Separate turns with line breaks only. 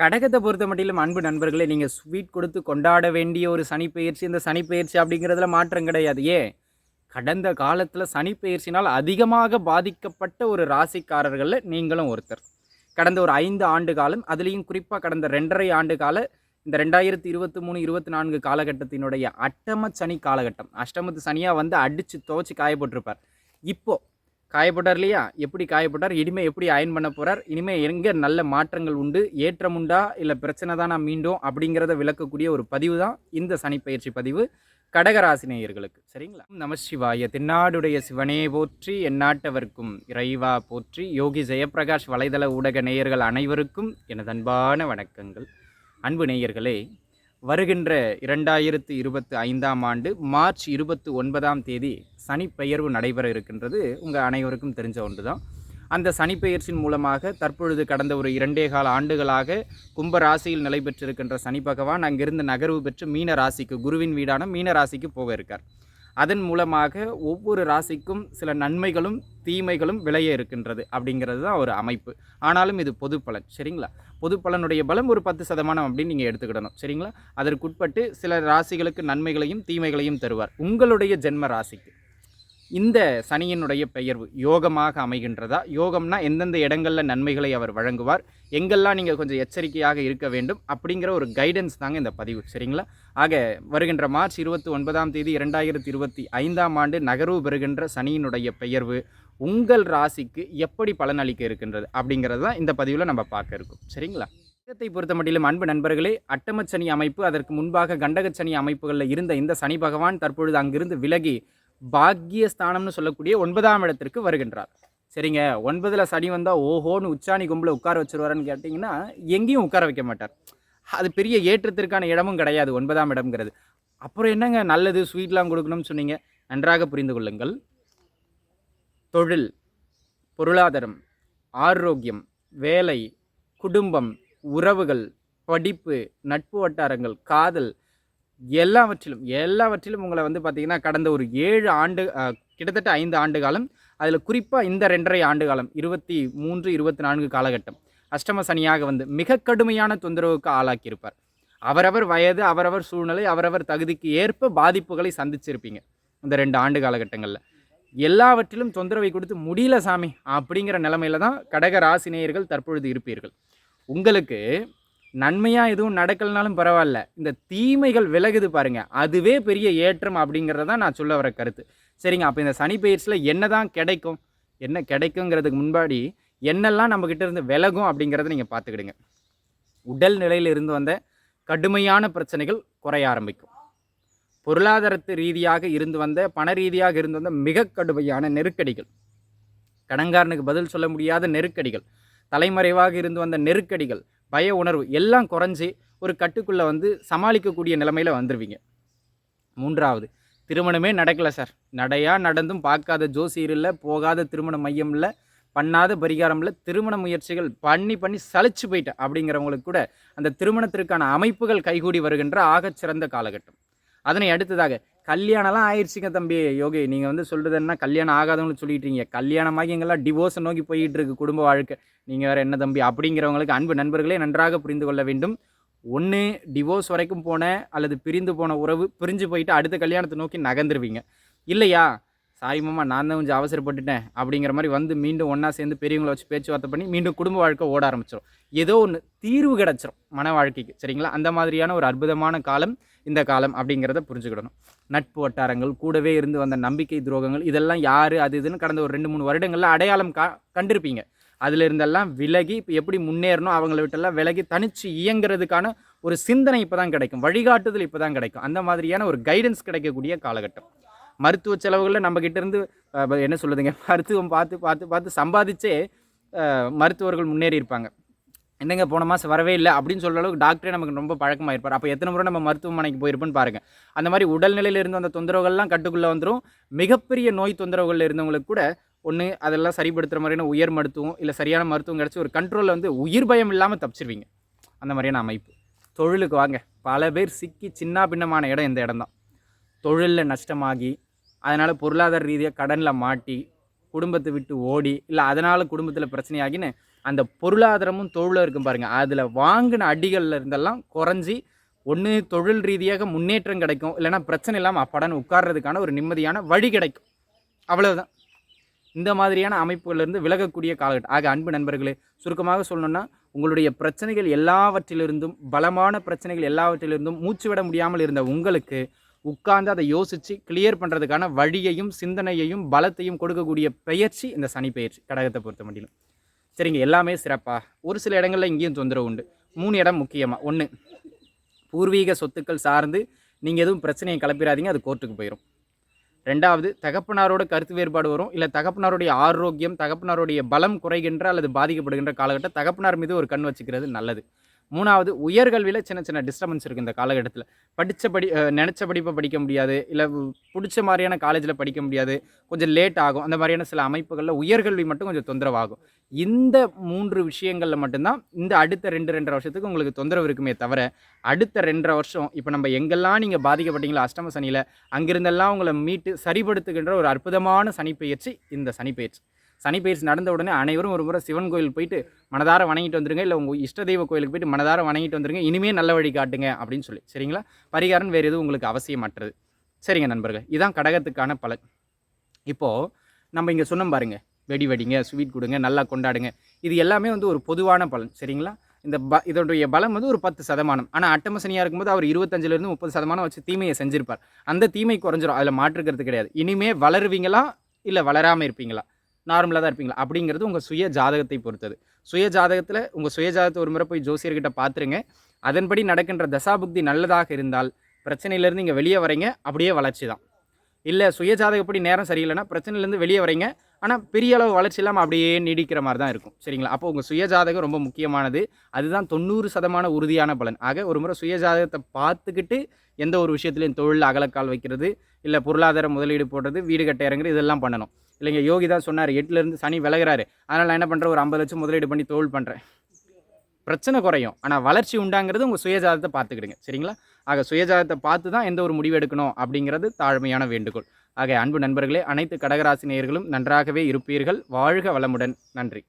கடகத்தை பொறுத்த மட்டிலும் அன்பு நண்பர்களே நீங்கள் ஸ்வீட் கொடுத்து கொண்டாட வேண்டிய ஒரு சனிப்பெயர்ச்சி இந்த சனிப்பெயர்ச்சி அப்படிங்கிறதுல மாற்றம் கிடையாது. ஏன்? கடந்த காலத்தில் சனிப்பெயர்ச்சினால் அதிகமாக பாதிக்கப்பட்ட ஒரு ராசிக்காரர்களில் நீங்களும் ஒருத்தர். கடந்த ஒரு ஐந்து ஆண்டு காலம் அதுலேயும் குறிப்பாக கடந்த ரெண்டரை ஆண்டு கால இந்த ரெண்டாயிரத்தி இருபத்தி மூணு இருபத்தி நான்கு காலகட்டத்தினுடைய அட்டம சனி காலகட்டம். அஷ்டமத்து சனியாக வந்து அடித்து துவச்சி காயப்பட்டிருப்பார். இப்போது காயப்பட்டார் இல்லையா எப்படி காயப்பட்டார்? இனிமேல் எப்படி அயன் பண்ண போறார்? இனிமேல் எங்கே நல்ல மாற்றங்கள் உண்டு? ஏற்றம் உண்டா? இல்லை பிரச்சனை தானா மீண்டும்? அப்படிங்கிறத விளக்கக்கூடிய ஒரு பதிவு தான் இந்த சனிப்பயிற்சி பதிவு. கடகராசினேயர்களுக்கு சரிங்களா? நமசிவாய தென்னாடுடைய சிவனே போற்றி எந்நாட்டவர்க்கும் இறைவா போற்றி. யோகி ஜெயப்பிரகாஷ் வலைதள ஊடக நேயர்கள் அனைவருக்கும் எனது அன்பான வணக்கங்கள். அன்பு நேயர்களே வருகின்ற இரண்டாயிரத்து இருபத்தி ஐந்தாம் ஆண்டு மார்ச் இருபத்தி ஒன்பதாம் தேதி சனிப்பெயர்வு நடைபெற இருக்கின்றது. உங்கள் அனைவருக்கும் தெரிஞ்ச ஒன்று தான் அந்த சனிப்பெயர்ச்சியின் மூலமாக தற்பொழுது கடந்த ஒரு இரண்டே கால ஆண்டுகளாக கும்ப ராசியில் நிலை பெற்றிருக்கின்ற சனி பகவான் அங்கிருந்து நகர்வு பெற்று மீன ராசிக்கு குருவின் வீடான மீன ராசிக்கு போக இருக்கார். அதன் மூலமாக ஒவ்வொரு ராசிக்கும் சில நன்மைகளும் தீமைகளும் விளைய இருக்கின்றது அப்படிங்கிறது தான் ஒரு அமைப்பு. ஆனாலும் இது பொது பலன். சரிங்களா? பொது பலனுடைய பலம் ஒரு பத்து சதமானம் அப்படின்னு நீங்கள் எடுத்துக்கிடணும். சரிங்களா? அதற்குட்பட்டு சில ராசிகளுக்கு நன்மைகளையும் தீமைகளையும் தருவார். உங்களுடைய ஜென்ம ராசிக்கு. இந்த சனியினுடைய பெயர்வு யோகமாக அமைகின்றதா? யோகம்னா எந்தெந்த இடங்களில் நன்மைகளை அவர் வழங்குவார்? எங்கெல்லாம் நீங்கள் கொஞ்சம் எச்சரிக்கையாக இருக்க வேண்டும்? அப்படிங்கிற ஒரு கைடன்ஸ் தாங்க இந்த பதிவு சரிங்களா? ஆக வருகின்ற மார்ச் இருபத்தி ஒன்பதாம் தேதி இரண்டாயிரத்தி இருபத்தி ஐந்தாம் ஆண்டு நகர்வு பெறுகின்ற சனியினுடைய பெயர்வு உங்கள் ராசிக்கு எப்படி பலனளிக்க இருக்கின்றது? அப்படிங்கிறது தான் இந்த பதிவில் நம்ம பார்க்க இருக்கோம் சரிங்களா? கிரகத்தை பொறுத்த மட்டிலும் அன்பு நண்பர்களே அட்டமச்சனி அமைப்பு அதற்கு முன்பாக கண்டகச்சனி அமைப்புகளில் இருந்த இந்த சனி பகவான் தற்பொழுது அங்கிருந்து விலகி பாக்கியஸ்தானம்னு சொல்லக்கூடிய ஒன்பதாம் இடத்திற்கு வருகின்றார். சரிங்க? ஒன்பதில் சனி வந்தால் ஓஹோன்னு உச்சாணி கும்பில் உட்கார வச்சுருவாருன்னு கேட்டிங்கன்னா எங்கேயும் உட்கார வைக்க மாட்டார். அது பெரிய ஏற்றத்திற்கான இடமும் கிடையாது ஒன்பதாம் இடம்ங்கிறது. அப்புறம் என்னங்க? நல்லது ஸ்வீட்லாம் கொடுக்கணும்னு சொன்னீங்க. நன்றாக புரிந்து கொள்ளுங்கள். தொழில் பொருளாதாரம் ஆரோக்கியம் வேலை குடும்பம் உறவுகள் படிப்பு நட்பு வட்டாரங்கள் காதல் எல்லாவற்றிலும் எல்லாவற்றிலும் உங்களை வந்து பார்த்திங்கன்னா கடந்த ஒரு ஏழு ஆண்டு கிட்டத்தட்ட ஐந்து ஆண்டு காலம் அதில் குறிப்பாக இந்த ரெண்டரை ஆண்டு காலம் இருபத்தி மூன்று இருபத்தி நான்கு காலகட்டம் அஷ்டம சனியாக வந்து மிக கடுமையான தொந்தரவுக்கு ஆளாக்கியிருப்பார். அவரவர் வயது அவரவர் சூழ்நிலை அவரவர் தகுதிக்கு ஏற்ப பாதிப்புகளை சந்திச்சிருப்பீங்க இந்த ரெண்டு ஆண்டு காலகட்டங்களில். எல்லாவற்றிலும் தொந்தரவை கொடுத்து முடியல சாமி அப்படிங்கிற நிலமையில தான் கடக ராசினியர்கள் தற்பொழுது இருப்பீர்கள். உங்களுக்கு நன்மையாக எதுவும் நடக்கலனாலும் பரவாயில்ல. இந்த தீமைகள் விலகுது பாருங்கள் அதுவே பெரிய ஏற்றம் அப்படிங்கிறத தான் நான் சொல்ல வர கருத்து. சரிங்க அப்போ இந்த சனி பயிற்சியில் என்ன தான் கிடைக்கும்? என்ன கிடைக்குங்கிறதுக்கு முன்னாடி என்னெல்லாம் நம்மக்கிட்ட இருந்து விலகும் அப்படிங்கிறத நீங்கள் பார்த்துக்கிடுங்க. உடல் நிலையில் இருந்து வந்த கடுமையான பிரச்சனைகள் குறைய ஆரம்பிக்கும். பொருளாதாரத்து ரீதியாக இருந்து வந்த பண ரீதியாக இருந்து வந்த மிக கடுமையான நெருக்கடிகள். கடன்காரனுக்கு பதில் சொல்ல முடியாத நெருக்கடிகள். தலைமறைவாக இருந்து வந்த நெருக்கடிகள். பய உணர்வு எல்லாம் குறைஞ்சி ஒரு கட்டுக்குள்ளே வந்து சமாளிக்கக்கூடிய நிலைமையில் வந்துடுவீங்க மூன்றாவது திருமணமே நடக்கலை சார். நடையா நடந்தும் பார்க்காத ஜோசியர் இல்லை போகாத திருமண மையம் இல்லை பண்ணாத பரிகாரம் இல்லை திருமண முயற்சிகள் பண்ணி பண்ணி சளிச்சு போயிட்டேன் அப்படிங்கிறவங்களுக்கு கூட அந்த திருமணத்திற்கான அமைப்புகள் கைகூடி வருகின்ற ஆகச்சிறந்த காலகட்டம். அதனை அடுத்ததாக கல்யாணம்லாம் ஆயிடுச்சுங்க தம்பி. யோகி நீங்கள் வந்து சொல்கிறது என்ன? கல்யாணம் ஆகாதவங்களுக்கு சொல்லிட்டீங்க. கல்யாணமாகி எங்கெல்லாம் டிவோர்ஸை நோக்கி போயிட்டு இருக்கு குடும்ப வாழ்க்கை. நீங்கள் வேறு என்ன தம்பி? அப்படிங்கிறவங்களுக்கு அன்பு நண்பர்களே நன்றாக புரிந்து கொள்ள வேண்டும். ஒன்று டிவோர்ஸ் வரைக்கும் போன அல்லது பிரிந்து போன உறவு பிரிஞ்சு போயிட்டு அடுத்த கல்யாணத்தை நோக்கி நகர்ந்துருவீங்க. இல்லையா? சாரி மாமா நான் தான் கொஞ்சம் அவசரப்பட்டுட்டேன். அப்படிங்கிற மாதிரி வந்து மீண்டும் ஒன்றா சேர்ந்து பெரியவங்களை வச்சு பேச்சுவார்த்தை பண்ணி மீண்டும் குடும்ப வாழ்க்கை ஓட ஆரம்பிச்சிடும் ஏதோ ஒன்று தீர்வு கிடச்சிரும் மன வாழ்க்கைக்கு. சரிங்களா? அந்த மாதிரியான ஒரு அற்புதமான காலம் இந்த காலம் அப்படிங்கிறத புரிஞ்சுக்கிடணும். நட்பு வட்டாரங்கள் கூடவே இருந்து வந்த நம்பிக்கை துரோகங்கள் இதெல்லாம் யார் அது இதுன்னு கடந்த ஒரு ரெண்டு மூணு வருடங்களில் அடையாளம் கா கண்டிருப்பீங்க. அதில் இருந்தெல்லாம் விலகி இப்போ எப்படி முன்னேறணும் அவங்கள விட்டெல்லாம் விலகி தனித்து இயங்குறதுக்கான ஒரு சிந்தனை இப்போ தான் கிடைக்கும். வழிகாட்டுதல் இப்போ தான் கிடைக்கும். அந்த மாதிரியான ஒரு கைடன்ஸ் கிடைக்கக்கூடிய காலகட்டம். மருத்துவ செலவுகளில் நம்மக்கிட்ட இருந்து என்ன சொல்லுதுங்க மருத்துவம் பார்த்து பார்த்து பார்த்து சம்பாதிச்சே மருத்துவர்கள் முன்னேறி இருப்பாங்க என்னங்க போன மாதம் வரவே இல்லை அப்படின்னு சொல்கிற அளவுக்கு டாக்டரே நமக்கு ரொம்ப பழக்கமாக இருப்பார். அப்போ எத்தனை முறை நம்ம மருத்துவமனைக்கு போயிருப்போன்னு பாருங்கள் அந்த மாதிரி உடல்நிலையில் இருந்து அந்த தொந்தரவுகள்லாம் கட்டுக்குள்ளே வந்துடும் மிகப்பெரிய நோய் தொந்தரவுகளில் இருந்தவங்களுக்கு கூட ஒன்று அதெல்லாம் சரிப்படுத்துகிற மாதிரியான உயர் மருத்துவம் இல்லை சரியான மருத்துவம் கிடச்சி ஒரு கண்ட்ரோலில் வந்து உயிர் பயம் இல்லாமல் தப்பிச்சிருவீங்க. அந்த மாதிரியான அமைப்பு. தொழிலுக்கு வாங்க. பல பேர் சிக்கி சின்ன பின்னமான இடம் இந்த இடம் தான். தொழிலில் நஷ்டமாகி அதனால் பொருளாதார ரீதியாக கடனில் மாட்டி குடும்பத்தை விட்டு ஓடி இல்லை அதனால் குடும்பத்தில் பிரச்சனையாகின்னு அந்த பொருளாதாரமும் தொழிலும் இருக்கும் பாருங்கள் அதில் வாங்கின அடிகளில் இருந்தெல்லாம் குறைஞ்சி ஒன்று தொழில் ரீதியாக முன்னேற்றம் கிடைக்கும். இல்லைனா பிரச்சனை இல்லாமல் அப்படன்னு உட்கார்றதுக்கான ஒரு நிம்மதியான வழி கிடைக்கும். அவ்வளவுதான். இந்த மாதிரியான அமைப்புகளிலிருந்து விலகக்கூடிய காலகட்டம். ஆக அன்பு நண்பர்களே சுருக்கமாக சொல்லணும்னா உங்களுடைய பிரச்சனைகள் எல்லாவற்றிலிருந்தும் பலமான பிரச்சனைகள் எல்லாவற்றிலிருந்தும் மூச்சு விட முடியாமல் இருந்த உங்களுக்கு உட்கார்ந்து அதை யோசித்து கிளியர் பண்ணுறதுக்கான வழியையும் சிந்தனையையும் பலத்தையும் கொடுக்கக்கூடிய பயிற்சி இந்த சனி பயிற்சி கடகத்தை பொறுத்த முடியும் சரிங்க எல்லாமே சிறப்பாக ஒரு சில இடங்களில் இங்கேயும் தொந்தரவு உண்டு. மூணு இடம் முக்கியமாக ஒன்று பூர்வீக சொத்துக்கள் சார்ந்து நீங்கள் எதுவும் பிரச்சனையை கிளப்பிடாதீங்க அது கோர்ட்டுக்கு போயிடும் ரெண்டாவது தகப்பனாரோட கருத்து வேறுபாடு வரும். இல்லை தகப்பனாருடைய ஆரோக்கியம் தகப்பனாருடைய பலம் குறைகின்ற அல்லது பாதிக்கப்படுகின்ற காலகட்டம் தகப்பனார் மீது ஒரு கண் வச்சுக்கிறது நல்லது. மூணாவது உயர்கல்வியில் சின்ன சின்ன டிஸ்டர்பன்ஸ் இருக்குது இந்த காலகட்டத்தில். படித்த படி நினச்ச படிப்பை படிக்க முடியாது இல்லை பிடிச்ச மாதிரியான காலேஜில் படிக்க முடியாது கொஞ்சம் லேட் ஆகும் அந்த மாதிரியான சில அமைப்புகளில் உயர்கல்வி மட்டும் கொஞ்சம் தொந்தரவாகும். இந்த மூன்று விஷயங்களில் மட்டும்தான் இந்த அடுத்த ரெண்டு ரெண்டரை வருஷத்துக்கு உங்களுக்கு தொந்தரவு இருக்குமே தவிர அடுத்த ரெண்டரை வருஷம் இப்போ நம்ம எங்கெல்லாம் நீங்கள் பாதிக்கப்பட்டீங்களோ அஷ்டம சனியில் அங்கிருந்தெல்லாம் உங்களை மீட்டு சரிப்படுத்துகின்ற ஒரு அற்புதமான சனிப்பெயர்ச்சி இந்த சனிப்பெயர்ச்சி. சனிப்பெயர்ச்சி நடந்த உடனே அனைவரும் ஒரு முறை சிவன் கோயில் போயிட்டு மனதார வணங்கிட்டு வந்துருங்க. இல்லை உங்கள் இஷ்ட தெய்வ கோயிலுக்கு போயிட்டு மனதார வணங்கிட்டு வந்துருங்க. இனிமே நல்ல வழி காட்டுங்க அப்படின்னு சொல்லி. சரிங்களா? பரிகாரம் வேறு எதுவும் உங்களுக்கு அவசியமற்றது. சரிங்க நண்பர்கள். இதான் கடகத்துக்கான பலன். இப்போது நம்ம இங்கே சொன்னோம் பாருங்கள் வெடி வெடிங்க ஸ்வீட் கொடுங்க நல்லா கொண்டாடுங்க. இது எல்லாமே வந்து ஒரு பொதுவான பலன். சரிங்களா? இந்த ப இதோடைய பலம் வந்து ஒரு பத்து சதமானம். ஆனால் அட்டமசனியாக இருக்கும்போது அவர் இருபத்தஞ்சிலேருந்து முப்பது சதமானம் வச்சு தீமையை செஞ்சிருப்பார். அந்த தீமை குறைஞ்சிரும். அதில் மாற்றுக்கிறது கிடையாது. இனிமே வளருவீங்களா? இல்லை வளராமல் இருப்பீங்களா? நார்மலாக தான் இருப்பீங்களா? அப்படிங்கிறது உங்கள் சுய ஜாதகத்தை பொறுத்தது. சுய ஜாதகத்தில் உங்கள் சுய ஜாதகத்தை ஒரு முறை போய் ஜோசியர்கிட்ட பார்த்துருங்க அதன்படி நடக்கின்ற தசாபுக்தி நல்லதாக இருந்தால் பிரச்சனையிலேருந்து இங்கே வெளியே வரீங்க அப்படியே வளர்ச்சி தான். இல்லை சுய ஜாதகப்படி நேரம் சரியில்லைன்னா பிரச்சனையிலேருந்து வெளியே வரீங்க ஆனால் பெரிய அளவு வளர்ச்சி இல்லாமல் அப்படியே நீடிக்கிற மாதிரி தான் இருக்கும். சரிங்களா? அப்போ உங்கள் சுய ஜாதகம் ரொம்ப முக்கியமானது. அதுதான் தொண்ணூறு சதமான உறுதியான பலன். ஆக ஒரு முறை சுய ஜாதகத்தை பார்த்துக்கிட்டு எந்த ஒரு விஷயத்துலையும் தொழில் அகலக்கால் வைக்கிறது இல்லை பொருளாதார முதலீடு போடுறது வீடு கட்ட இறங்குறது இதெல்லாம் பண்ணணும். இல்லைங்க யோகி தான் சொன்னார் எட்டுலேருந்து சனி விலகிறாரு. அதனால் நான் என்ன பண்ணுறேன் ஒரு ஐம்பது லட்சம் முதலீடு பண்ணி தோல் பண்ணுறேன் பிரச்சனை குறையும். ஆனால் வளர்ச்சி உண்டாங்கிறது உங்கள் சுயஜாதத்தை பார்த்துக்கிடுங்க. சரிங்களா? ஆக சுயஜாதத்தை பார்த்து தான் எந்த ஒரு முடிவு எடுக்கணும் அப்படிங்கிறது தாழ்மையான வேண்டுகோள். ஆக அன்பு நண்பர்களே அனைத்து கடகராசி நேயர்களும் நன்றாகவே இருப்பீர்கள். வாழ்க வளமுடன். நன்றி.